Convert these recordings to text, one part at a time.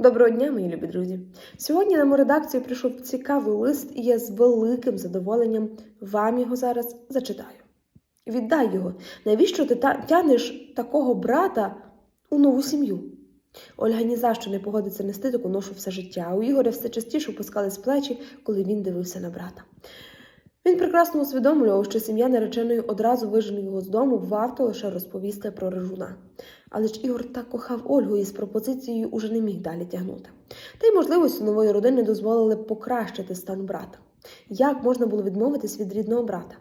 Доброго дня, мої любі друзі! Сьогодні на мою редакцію прийшов цікавий лист, і я з великим задоволенням вам його зараз зачитаю. Віддай його. Навіщо ти тянеш такого брата у нову сім'ю? Ольга ні за що не погодиться нести таку ношу все життя. У Ігоря все частіше опускались плечі, коли він дивився на брата. Він прекрасно усвідомлював, що сім'я нареченої одразу вижене його з дому, варто лише розповісти про режуна. Але ж Ігор так кохав Ольгу і з пропозицією уже не міг далі тягнути. Та й можливості нової родини дозволили покращити стан брата. Як можна було відмовитись від рідного брата?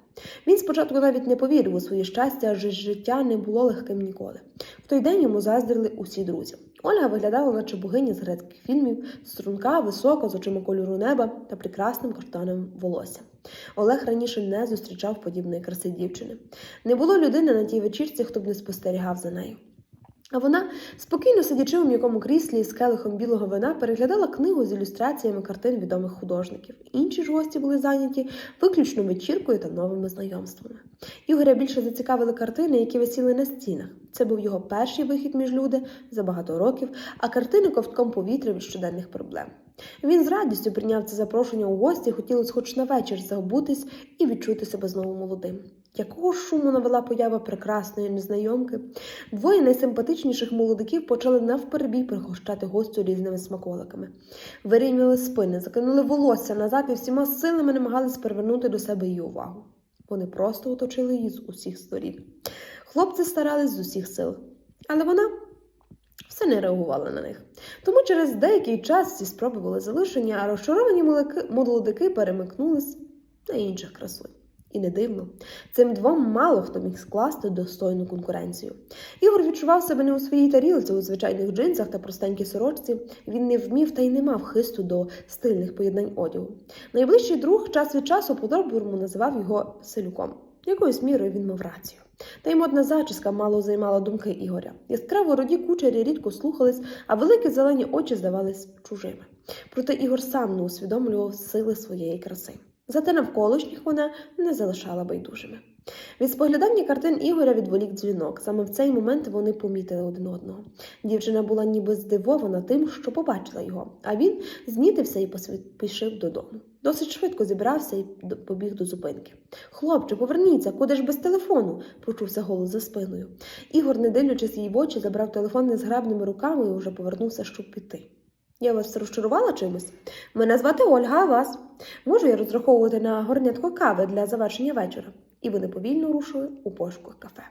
Він спочатку навіть не повірив у своє щастя, адже життя не було легким ніколи. В той день йому заздрили усі друзі. Ольга виглядала, наче богиня з грецьких фільмів, струнка, висока, з очима кольору неба та прекрасним каштановим волоссям. Олег раніше не зустрічав подібної краси дівчини. Не було людини на тій вечірці, хто б не спостерігав за нею. А вона, спокійно сидячи у м'якому кріслі з келихом білого вина, переглядала книгу з ілюстраціями картин відомих художників. Інші ж гості були зайняті виключно вечіркою та новими знайомствами. Ігоря більше зацікавили картини, які висіли на стінах. Це був його перший вихід між люди за багато років, а картини ковтком повітря від щоденних проблем. Він з радістю прийняв це запрошення у гості, хотілося хоч на вечір забутись і відчути себе знову молодим. Якого шуму навела поява прекрасної незнайомки? Двоє найсимпатичніших молодиків почали навперебій пригощати гостю різними смаколиками. Вирівняли спини, закинули волосся назад і всіма силами намагались привернути до себе її увагу. Вони просто оточили її з усіх сторін. Хлопці старались з усіх сил, але вона все не реагувала на них. Тому через деякий час ці спроби були залишені, а розчаровані молодики перемикнулись на інших красунь. І не дивно, цим двом мало хто міг скласти достойну конкуренцію. Ігор відчував себе не у своїй тарілці, у звичайних джинсах та простенькій сорочці. Він не вмів та й не мав хисту до стильних поєднань одягу. Найближчий друг час від часу по-доброму називав його селюком. Якоюсь мірою він мав рацію. Та й модна зачіска мало займала думки Ігоря. Яскраво роді кучері рідко слухались, а великі зелені очі здавались чужими. Проте Ігор сам не усвідомлював сили своєї краси. Зате навколишніх вона не залишала байдужими. Від споглядання картин Ігоря відволік дзвінок. Саме в цей момент вони помітили один одного. Дівчина була ніби здивована тим, що побачила його, а він знітився і поспішив додому. Досить швидко зібрався і побіг до зупинки. Хлопче, поверніться, куди ж без телефону? почувся голос за спиною. Ігор, не дивлячись їй в очі, забрав телефон незграбними руками і вже повернувся, щоб піти. Я вас розчарувала чимось? Мене звати Ольга, а вас? Можу я розраховувати на горнятко кави для завершення вечора? І вони повільно рушили у пошуках кафе.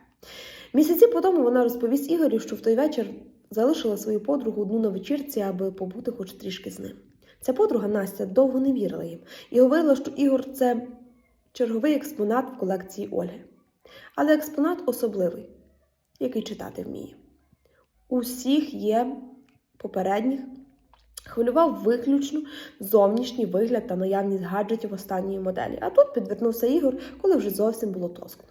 Місяці по тому вона розповість Ігорю, що в той вечір залишила свою подругу одну на вечірці, аби побути хоч трішки з ним. Ця подруга Настя довго не вірила їм і говорила, що Ігор це черговий експонат в колекції Ольги. Але експонат особливий, який читати вміє. У всіх є попередніх Хвилював виключно зовнішній вигляд та наявність гаджетів останньої моделі. А тут підвернувся Ігор, коли вже зовсім було тоскно.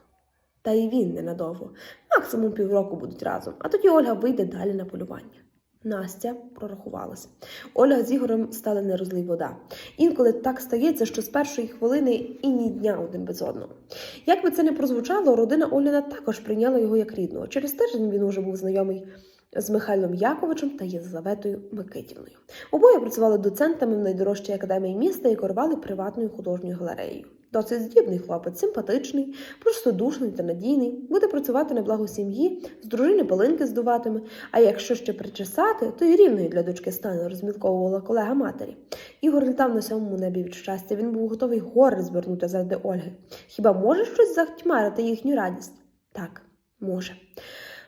Та й він ненадовго. Максимум півроку будуть разом, а тоді Ольга вийде далі на полювання. Настя прорахувалася. Ольга з Ігорем стали не розлий вода. Інколи так стається, що з першої хвилини і ні дня один без одного. Як би це не прозвучало, родина Оліна також прийняла його як рідного. Через тиждень він уже був знайомий з Михайлом Яковичем та Єлизаветою Микитівною. Обоє працювали доцентами в найдорожчій академії міста і керували приватною художньою галереєю. Досить здібний хлопець, симпатичний, простодушний та надійний, буде працювати на благо сім'ї, з дружини пилинки здуватиме. А якщо ще причесати, то й рівною для дочки стане, розмілковувала колега матері. Ігор літав на сьомому небі від щастя. Він був готовий гори звернути заради Ольги. Хіба може щось захтьмарити їхню радість? Так, може.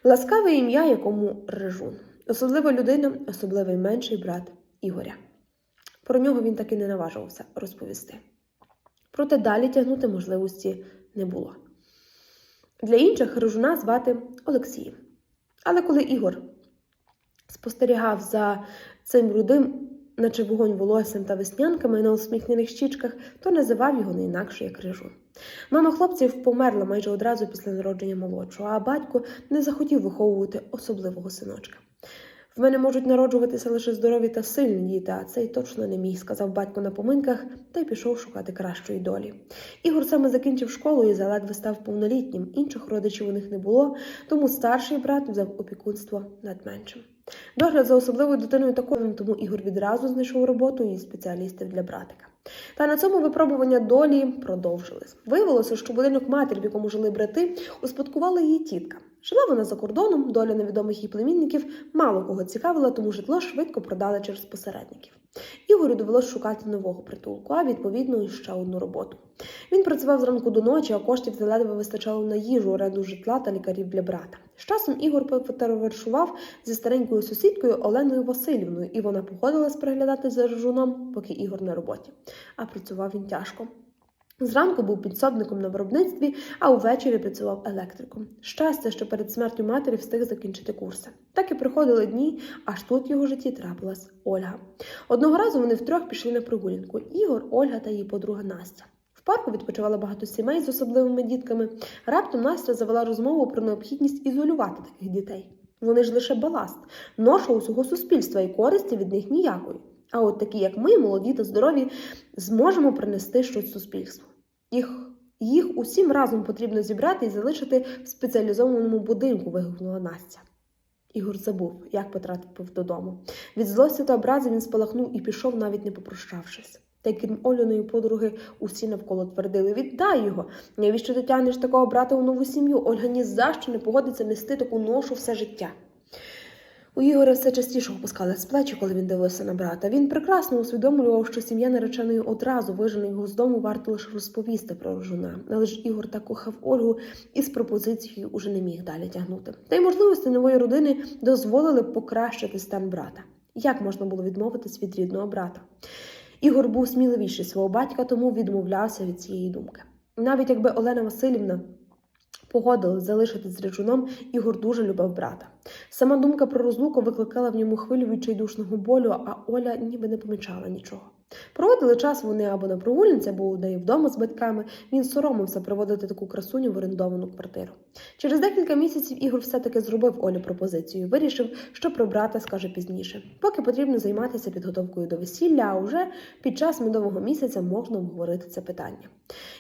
Ласкаве ім'я, якому режун. Особлива людина, особливий менший брат Ігоря. Про нього він так і не наважувався розповісти. Проте далі тягнути можливості не було. Для інших режуна звати Олексієм. Але коли Ігор спостерігав за цим рудим, наче вогонь волоссям та веснянками на усміхнених щічках, то називав його не інакше як режун. Мама хлопців померла майже одразу після народження молодшого, а батько не захотів виховувати особливого синочка. В мене можуть народжуватися лише здорові та сильні діти, а цей точно не мій, сказав батько на поминках та й пішов шукати кращої долі. Ігор саме закінчив школу і заледве став повнолітнім. Інших родичів у них не було, тому старший брат взяв опікунство над меншим. Догляд за особливою дитиною такою, тому Ігор відразу знайшов роботу і спеціалістів для братика. Та на цьому випробування долі продовжились. Виявилося, що будинок матері, в якому жили брати, успадкувала її тітка. Жила вона за кордоном, доля невідомих її племінників мало кого цікавила, тому житло швидко продали через посередників. Ігорю довелося шукати нового притулку, а відповідно ще одну роботу. Він працював зранку до ночі, а коштів ледве вистачало на їжу, оренду житла та лікарів для брата. З часом Ігор потоваришував зі старенькою сусідкою Оленою Васильівною, і вона погодилась приглядати за жуном, поки Ігор на роботі. А працював він тяжко. Зранку був підсобником на виробництві, а увечері працював електриком. Щастя, що перед смертю матері встиг закінчити курси. Так і приходили дні, аж тут в його житті трапилась Ольга. Одного разу вони втрьох пішли на прогулянку: Ігор, Ольга та її подруга Настя. В парку відпочивало багато сімей з особливими дітками. Раптом Настя завела розмову про необхідність ізолювати таких дітей. Вони ж лише баласт, ноша усього суспільства і користі від них ніякої. А от такі, як ми, молоді та здорові, зможемо принести щось суспільству. Їх, їх усім разом потрібно зібрати і залишити в спеціалізованому будинку, вигукнула Настя. Ігор забув, як потрапив додому. Від злості та образи він спалахнув і пішов, навіть не попрощавшись. Та крім Оляної подруги, усі навколо твердили віддай його. Навіщо ти тягнеш такого брата у нову сім'ю? Ольга ні за що не погодиться нести таку ношу все життя. У Ігоря все частіше опускали з плечі, коли він дивився на брата. Він прекрасно усвідомлював, що сім'я нареченої одразу вижене його з дому, варто лише розповісти про рожуна. Але ж Ігор так кохав Ольгу і з пропозицією уже не міг далі тягнути. Та й можливості нової родини дозволили покращити стан брата. Як можна було відмовитись від рідного брата? Ігор був сміливіший свого батька, тому відмовлявся від цієї думки. Навіть якби Олена Васильівна погодилась залишитись з речуном, Ігор дуже любив брата. Сама думка про розлуку викликала в ньому хвилю відчайдушного болю, а Оля ніби не помічала нічого. Проводили час вони або на прогулянці, або у неї вдома з батьками. Він соромився проводити таку красуню в орендовану квартиру. Через декілька місяців Ігор все-таки зробив Олі пропозицію. Вирішив, що про брата скаже пізніше. Поки потрібно займатися підготовкою до весілля, а вже під час медового місяця можна обговорити це питання.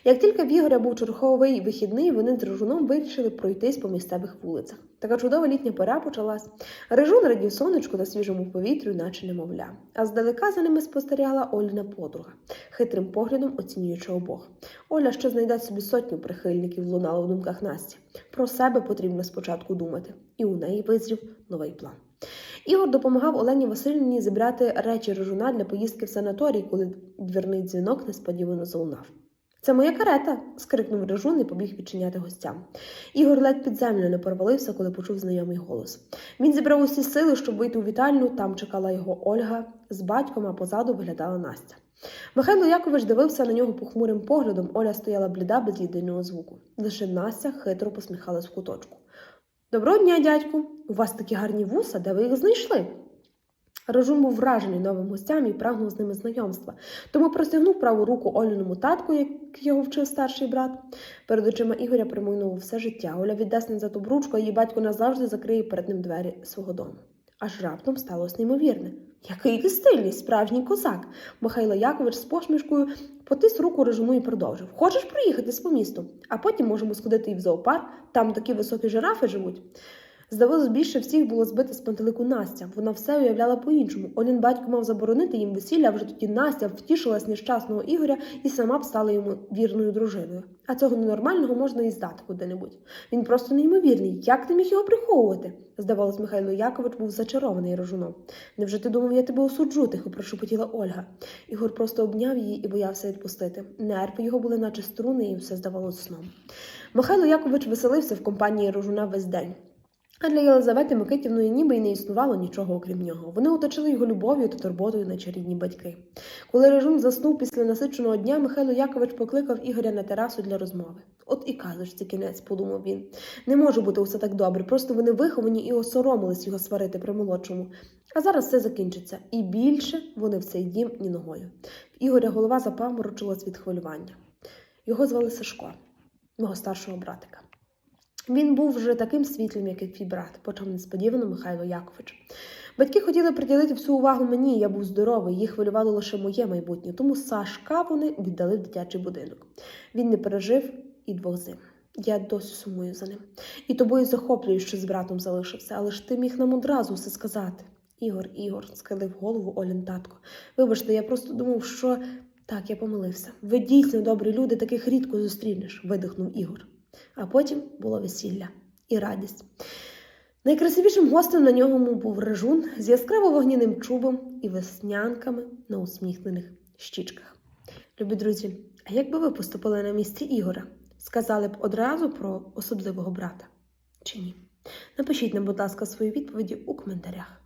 Як тільки в Ігоря був черговий вихідний, вони з Рожуном вирішили пройтись по місцевих вулицях. Така чудова літня пора почалась. Режун радів сонечку та свіжому повітрю, наче немовля. А здалека за ними спостерігала Оліна подруга, хитрим поглядом оцінюючи обох. Оля ще знайде собі сотню прихильників, лунало в думках Насті. Про себе потрібно спочатку думати, і у неї визрів новий план. Ігор допомагав Олені Васильівні зібрати речі режуна для поїздки в санаторій, коли двірний дзвінок несподівано залунав. Це моя карета. скрикнув режун і побіг відчиняти гостям. Ігор ледь під землю не порвалився, коли почув знайомий голос. Він зібрав усі сили, щоб вийти у вітальню. Там чекала його Ольга з батьком, а позаду виглядала Настя. Михайло Якович дивився на нього похмурим поглядом. Оля стояла бліда без єдиного звуку. Лише Настя хитро посміхалась в куточку. Доброго дня, дядьку. У вас такі гарні вуса, де ви їх знайшли? Рожун був вражений новим гостям і прагнув з ними знайомства, тому простягнув праву руку Оліному татку, як його вчив старший брат. Перед очима Ігоря примайнуло все життя. Оля віддасть назад обручку, а її батько назавжди закриє перед ним двері свого дому. Аж раптом сталося неймовірне. Який ти стильний, справжній козак. Михайло Якович з посмішкою потис руку режиму і продовжив. Хочеш проїхатись по місту, а потім можемо сходити і в зоопарк, там такі високі жирафи живуть. Здавалось, більше всіх було збити з пантелику Настя. Вона все уявляла по-іншому. Олін батько мав заборонити їм весілля, а вже тоді Настя втішилась нещасного Ігоря і сама б стала йому вірною дружиною. А цього ненормального можна і здати куди-небудь. Він просто неймовірний. Як ти міг його приховувати? Здавалось, Михайло Якович був зачарований рожуном. Невже ти думав, я тебе осуджу? тихо прошепотіла Ольга. Ігор просто обняв її і боявся відпустити. Нерви його були, наче струни, і все здавалось сном. Михайло Якович веселився в компанії рожуна весь день. А для Єлизавети Микитівної ніби й не існувало нічого окрім нього. Вони оточили його любов'ю та турботою наче рідні батьки. Коли режим заснув після насиченого дня, Михайло Якович покликав Ігоря на терасу для розмови. От і казочці кінець, подумав він. Не може бути усе так добре, просто вони виховані і осоромились його сварити при молодшому. А зараз все закінчиться, і більше вони в цей дім ні ногою. В Ігоря голова запаморочилась від хвилювання. Його звали Сашко, мого старшого братика. Він був вже таким світлим, як і твій брат, почав несподівано Михайло Якович. Батьки хотіли приділити всю увагу мені, я був здоровий, їх хвилювало лише моє майбутнє, тому Сашка вони віддали в дитячий будинок. Він не пережив і двох зим. Я досі сумую за ним. І тобою захоплюю, що з братом залишився, але ж ти міг нам одразу все сказати. Ігор, Ігор, схилив голову Олін татко. Вибачте, я просто думав, що так, я помилився. Ви дійсно добрі люди, таких рідко зустрінеш, видихнув Ігор. А потім було весілля і радість. Найкрасивішим гостем на ньому був режун з яскраво вогняним чубом і веснянками на усміхнених щічках. Любі друзі, а як би ви поступили на місці Ігора? Сказали б одразу про особливого брата? Чи ні? Напишіть нам, будь ласка, свої відповіді у коментарях.